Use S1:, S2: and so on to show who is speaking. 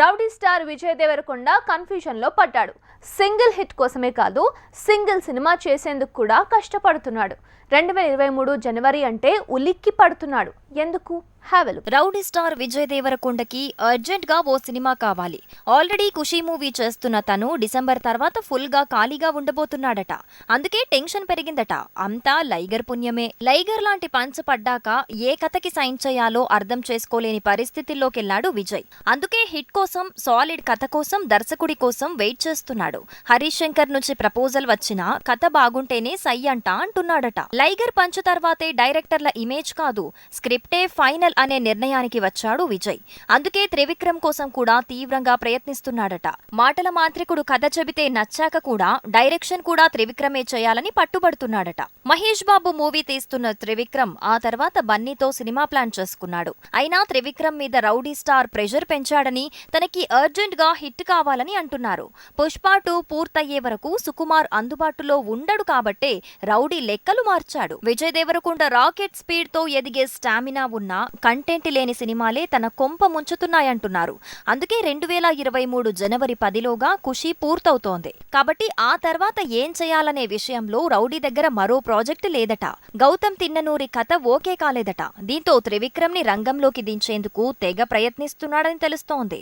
S1: Rowdy star Vijay Devarakonda కన్ఫ్యూజన్లో పడ్డాడు. Single hit కోసమే కాదు సింగిల్ సినిమా చేసేందుకు కూడా కష్టపడుతున్నాడు. రెండు వేల ఇరవై మూడు జనవరి అంటే ఉలిక్కి పడుతున్నాడు. ఎందుకు? హ్యావెలు
S2: రౌడీ స్టార్ విజయ్ దేవరకొండకి అర్జెంట్గా ఓ సినిమా కావాలి. ఆల్రెడీ ఖుషీ మూవీ చేస్తున్న తను డిసెంబర్ తర్వాత ఫుల్గా ఖాళీగా ఉండబోతున్నాడట. అందుకే టెన్షన్ పెరిగిందట. అంతా లైగర్ పుణ్యమే. లైగర్ లాంటి పంచ్ పడ్డాక ఏ కథకి సైన్ చేయాలో అర్థం చేసుకోలేని పరిస్థితుల్లోకెళ్ళాడు విజయ్. అందుకే హిట్ కోసం సాలిడ్ కథ కోసం దర్శకుడి కోసం వెయిట్ చేస్తున్నాడు. హరీష్ శంకర్ నుంచి ప్రపోజల్ వచ్చినా కథ బాగుంటేనే సై అంట అంటున్నాడట. లైగర్ పంచ్ తర్వాతే డైరెక్టర్ల ఇమేజ్ కాదు. స్క్రిప్టే ఫైనల్ ఫైనల్ అనే నిర్ణయానికి వచ్చాడు విజయ్. అందుకే త్రివిక్రమ్ కోసం కూడా తీవ్రంగా ప్రయత్నిస్తున్నాడట. మాటల మాంత్రికుడు కథ చెబితే నచ్చాక కూడా డైరెక్షన్ కూడా త్రివిక్రమే చేయాలని పట్టుబడుతున్నాడట. మహేష్ బాబు మూవీ తీస్తున్న త్రివిక్రమ్ ఆ తర్వాత బన్నీతో సినిమా ప్లాన్ చేసుకున్నాడు. అయినా త్రివిక్రమ్ మీద రౌడీ స్టార్ ప్రెషర్ పెంచాడని తనకి అర్జెంట్గా హిట్ కావాలని అంటున్నారు. పుష్ప టూ పూర్తయ్యే వరకు సుకుమార్ అందుబాటులో ఉండడు కాబట్టే రౌడీ లెక్కలు మార్చాడు. విజయ్ దేవరకొండ రాకెట్ స్పీడ్తో ఎదిగే స్టామినా ఉన్న కంటెంట్ లేని సినిమాలే తన కొంప ముంచుతున్నాయంటున్నారు. అందుకే రెండు వేల ఇరవై మూడు జనవరి పదిలోగా ఖుషి పూర్తవుతోంది. కాబట్టి ఆ తర్వాత ఏం చేయాలనే విషయంలో రౌడీ దగ్గర మరో ప్రాజెక్టు లేదట. గౌతమ్ తిన్ననూరి కథ ఓకే కాలేదట. దీంతో త్రివిక్రమ్ని రంగంలోకి దించేందుకు తెగ ప్రయత్నిస్తున్నాడని తెలుస్తోంది.